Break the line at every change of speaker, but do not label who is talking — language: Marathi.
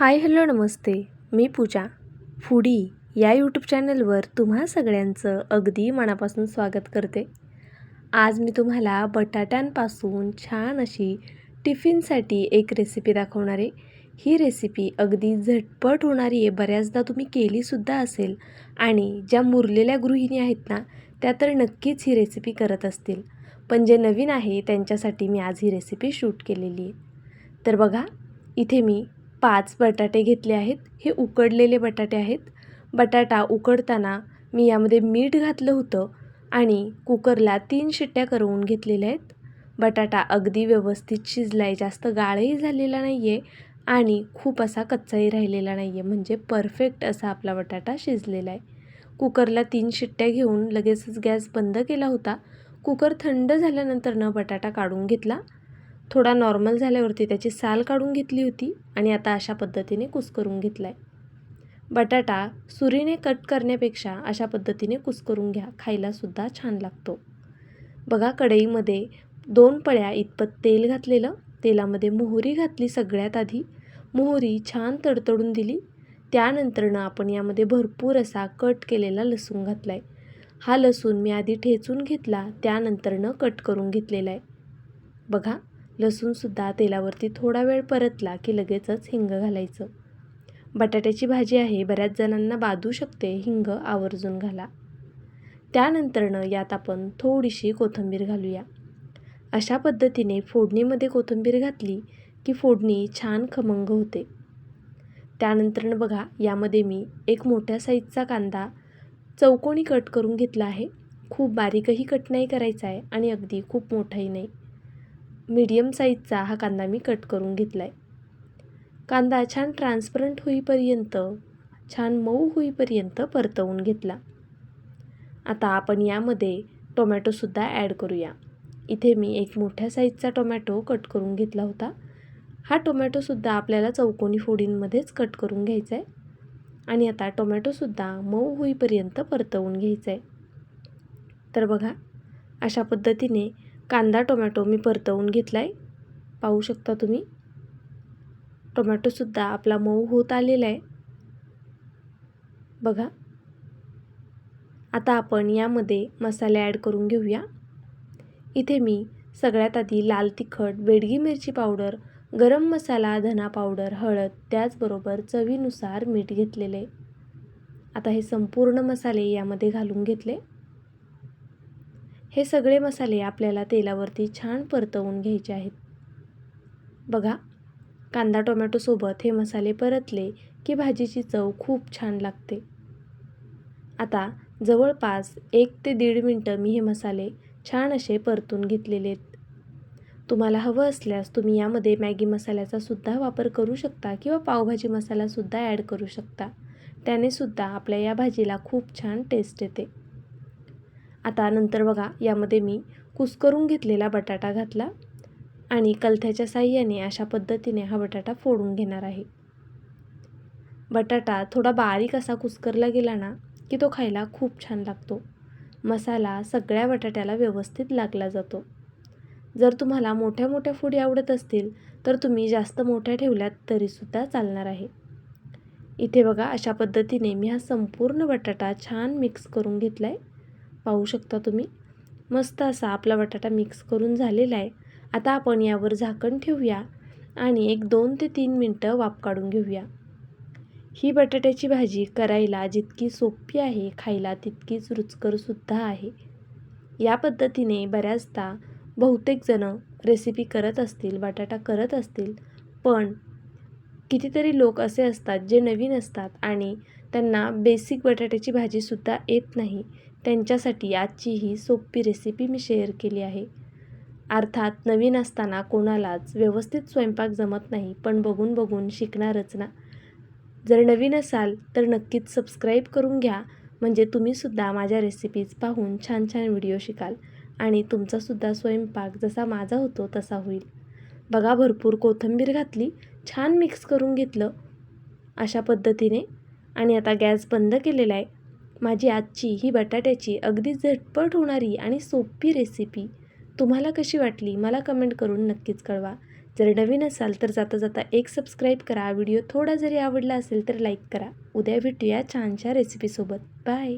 हाय हॅलो नमस्ते. मी पूजा. फूडी या यूट्यूब चॅनलवर तुम्हा सगळ्यांचं अगदी मनापासून स्वागत करते. आज मी तुम्हाला बटाट्यांपासून छान अशी टिफिनसाठी एक रेसिपी दाखवणार आहे. ही रेसिपी अगदी झटपट होणारी आहे. बऱ्याचदा तुम्ही केलीसुद्धा असेल आणि ज्या मुरलेल्या गृहिणी आहेत ना त्या तर नक्कीच ही रेसिपी करत असतील. पण जे नवीन आहे त्यांच्यासाठी मी आज ही रेसिपी शूट केलेली आहे. तर बघा इथे मी पाच बटाटे घेतले आहेत. हे उकडलेले बटाटे आहेत. बटाटा उकडताना मी यामध्ये मीठ घातलं होतं आणि कुकरला तीन शिट्ट्या करवून घेतलेल्या आहेत. बटाटा अगदी व्यवस्थित शिजला आहे जास्त गाळही झालेला नाही आहे आणि खूप असा कच्चाही राहिलेला नाही आहे म्हणजे परफेक्ट असा आपला बटाटा शिजलेला आहे. कुकरला तीन शिट्ट्या घेऊन लगेचच गॅस बंद केला होता. कुकर थंड झाल्यानंतरनं बटाटा काढून घेतला. थोडा नॉर्मल झाल्यावरती त्याची साल काढून घेतली होती आणि आता अशा पद्धतीने कुस्करून घेतला आहे बटाटा सुरीने कट करण्यापेक्षा अशा पद्धतीने कुस्करून घ्या. खायलासुद्धा छान लागतो. बघा कढईमध्ये दोन पळ्या इतपत तेल घातलेलं. तेलामध्ये मोहरी घातली सगळ्यात आधी. मोहरी छान तडतडून दिली. त्यानंतरनं आपण यामध्ये भरपूर असा कट केलेला लसूण घातला आहे हा लसूण मी आधी ठेचून घेतला. त्यानंतरनं कट करून घेतलेला आहे. बघा. लसूणसुद्धा तेलावरती थोडा वेळ परतला की लगेचच हिंग घालायचं. बटाट्याची भाजी आहे बऱ्याच जणांना बाधू शकते हिंग आवर्जून घाला. त्यानंतरनं यात आपण थोडीशी कोथिंबीर घालूया. अशा पद्धतीने फोडणीमध्ये कोथिंबीर घातली की फोडणी छान खमंग होते. त्यानंतरनं बघा यामध्ये मी एक मोठ्या साईजचा कांदा चौकोनी कट करून घेतला आहे. खूप बारीकही कट नाही करायचा आहे आणि अगदी खूप मोठाही नाही. मीडियम साईजचा हा कांदा मी कट करून घेतला आहे कांदा छान ट्रान्सपरंट होईपर्यंत छान मऊ होईपर्यंत परतवून घेतला. आता आपण यामध्ये टोमॅटोसुद्धा ॲड करूया. इथे मी एक मोठ्या साईजचा टोमॅटो कट करून घेतला होता. हा टोमॅटोसुद्धा आपल्याला चौकोनी फोडींमध्येच कट करून घ्यायचा आहे आणि आता टोमॅटोसुद्धा मऊ होईपर्यंत परतवून घ्यायचा आहे तर बघा अशा पद्धतीने कांदा टोमॅटो मी परतवून घेतला आहे पाहू शकता तुम्ही. टोमॅटोसुद्धा आपला मऊ होत आलेला आहे. बघा. आता आपण यामध्ये मसाले ॲड करून घेऊया. इथे मी सगळ्यात आधी लाल तिखट बेडगी मिरची पावडर गरम मसाला धना पावडर हळद त्याचबरोबर चवीनुसार मीठ घेतलेले. आता हे संपूर्ण मसाले यामध्ये घालून घेतले. हे सगळे मसाले आपल्याला तेलावरती छान परतवून घ्यायचे आहेत. बघा कांदा टोमॅटोसोबत हे मसाले परतले की भाजीची चव खूप छान लागते. आता जवळपास एक ते दीड मिनटं मी हे मसाले छान असे परतून घेतलेले आहेत. तुम्हाला हवं असल्यास तुम्ही यामध्ये मॅगी मसाल्याचा सुद्धा वापर करू शकता किंवा पावभाजी मसालासुद्धा ॲड करू शकता. त्याने सुद्धा आपल्या या भाजीला खूप छान टेस्ट येते. आता नंतर बघा यामध्ये मी कुस्करून घेतलेला बटाटा घातला आणि कलथ्याच्या साह्याने अशा पद्धतीने हा बटाटा फोडून घेणार आहे. बटाटा थोडा बारीक असा कुस्करला गेला ना की तो खायला खूप छान लागतो. मसाला सगळ्या बटाट्याला व्यवस्थित लागला जातो. जर तुम्हाला मोठ्या मोठ्या फुडी आवडत असतील तर तुम्ही जास्त मोठ्या ठेवल्यात तरीसुद्धा चालणार आहे. इथे बघा अशा पद्धतीने मी हा संपूर्ण बटाटा छान मिक्स करून घेतला आहे पाहू शकता तुम्ही. मस्त असा आपला बटाटा मिक्स करून झालेला आहे. आता आपण यावर झाकण ठेवूया आणि एक दोन ते तीन मिनटं वाफ काढून घेऊया. ही बटाट्याची भाजी करायला जितकी सोपी आहे खायला तितकीच रुचकरसुद्धा आहे. या पद्धतीने बऱ्याचदा बहुतेकजणं रेसिपी करत असतील बटाटा करत असतील पण कितीतरी लोक असे असतात जे नवीन असतात आणि त्यांना बेसिक बटाट्याची भाजीसुद्धा येत नाही. त्यांच्यासाठी आजची ही सोपी रेसिपी मी शेअर केली आहे. अर्थात नवीन असताना कोणालाच व्यवस्थित स्वयंपाक जमत नाही पण बघून बघून शिकणारच ना. जर नवीन असाल तर नक्कीच सबस्क्राईब करून घ्या म्हणजे तुम्हीसुद्धा माझ्या रेसिपीज पाहून छान छान व्हिडिओ शिकाल आणि तुमचासुद्धा स्वयंपाक जसा माझा होतो तसा होईल. बघा भरपूर कोथिंबीर घातली छान मिक्स करून घेतलं. अशा पद्धतीने आणि आता गॅस बंद केलेला आहे. माझी आजची ही बटाट्याची अगदी झटपट होणारी आणि सोपी रेसिपी तुम्हाला कशी वाटली मला कमेंट करून नक्कीच कळवा. जर नवीन असाल तर जाता जाता एक सबस्क्राईब करा. व्हिडिओ थोडा जरी आवडला असेल तर लाईक करा. उद्या भेटूया छानशा रेसिपीसोबत बाय